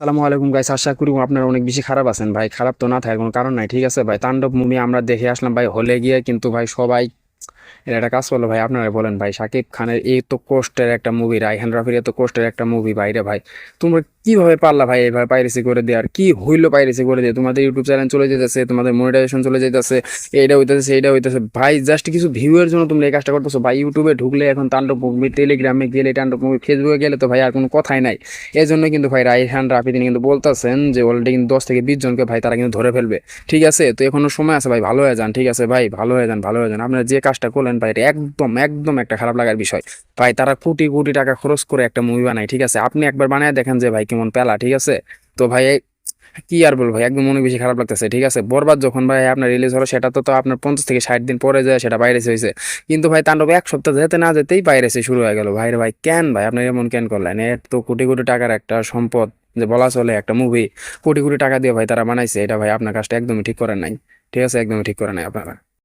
সালামু আলাইকুম গাইস আশা করি আপনারা অনেক বেশি খারাপ আছেন। ভাই, খারাপ তো না থাকার কোনো কারণ নাই, ঠিক আছে? ভাই, তাণ্ডব মুভি আমরা দেখে আসলাম, ভাই, হলে গিয়ে কিন্তু ভাই সবাই এর একটা কাজ করল ভাই, আপনারা বলেন ভাই শাকিব খানের এই তো কষ্টের একটা মুভি রাইহান রাফির এত কষ্টের একটা মুভি বাইরে ভাই। তোমরা কীভাবে পারলা ভাই এইভাবে পাইরেসি করে দেওয়ার? কি হইল পাইরেসি করে দিয়ে তোমাদের ইউটিউব চ্যানেল চলে যেতেছে, তোমাদের মনিটাইজেশন চলে যেতেছে এইটা হইতেছে এইটা হইতেছে। ভাই জাস্ট কিছু ভিউয়ের জন্য তুমি এই কাজটা করতেছো। ভাই ইউটিউবে ঢুকলে এখন তাণ্ডব মুভি টেলিগ্রামে গেলে তাণ্ডব মুভি ফেসবুকে গেলে তো ভাই আর কোনো কথাই নাই। এই জন্য কিন্তু ভাই রাইহান রাফি তিনি কিন্তু বলতেছেন যে অলরেডি কিন্তু দশ থেকে বিশ জনকে ভাই তারা কিন্তু ধরে ফেলবে। ঠিক আছে? তো এখনও সময় আছে ভাই, ভালো হয়ে যান, ঠিক আছে ভাই? ভালো হয়ে যান, ভালো হয়ে যান। আপনারা যে কাজটা করলেন ভাই, এটা একদম একদম একটা খারাপ লাগার বিষয়। ভাই, তারা কোটি কোটি টাকা খরচ করে একটা মুভি বানায়, ঠিক আছে? আপনি একবার বানায় দেখেন যে ভাই কেমন পেলা, ঠিক আছে? তো ভাই, কি আর বলব ভাই, একদম মনে বেশি খারাপ লাগতেছে, ঠিক আছে? বরবাদ যখন ভাই আপনার রিলিজ হলো, সেটা তো আপনার পঞ্চাশ থেকে ষাট দিন পরে যায়, সেটা বাইরে হয়েছে। কিন্তু ভাই, তাণ্ডব এক সপ্তাহ যেতে না যেতেই বাইরে শুরু হয়ে গেল। ভাইরে ভাই, কেন ভাই? আপনি এমন কেন করলেন? এর তো কোটি কোটি টাকার একটা সম্পদ যে বলা চলে, একটা মুভি কোটি কোটি টাকা দিয়ে ভাই তারা বানাইছে, এটা ভাই আপনার কাজটা একদমই ঠিক করেন নাই। ঠিক আছে? একদমই ঠিক করে নাই আপনারা।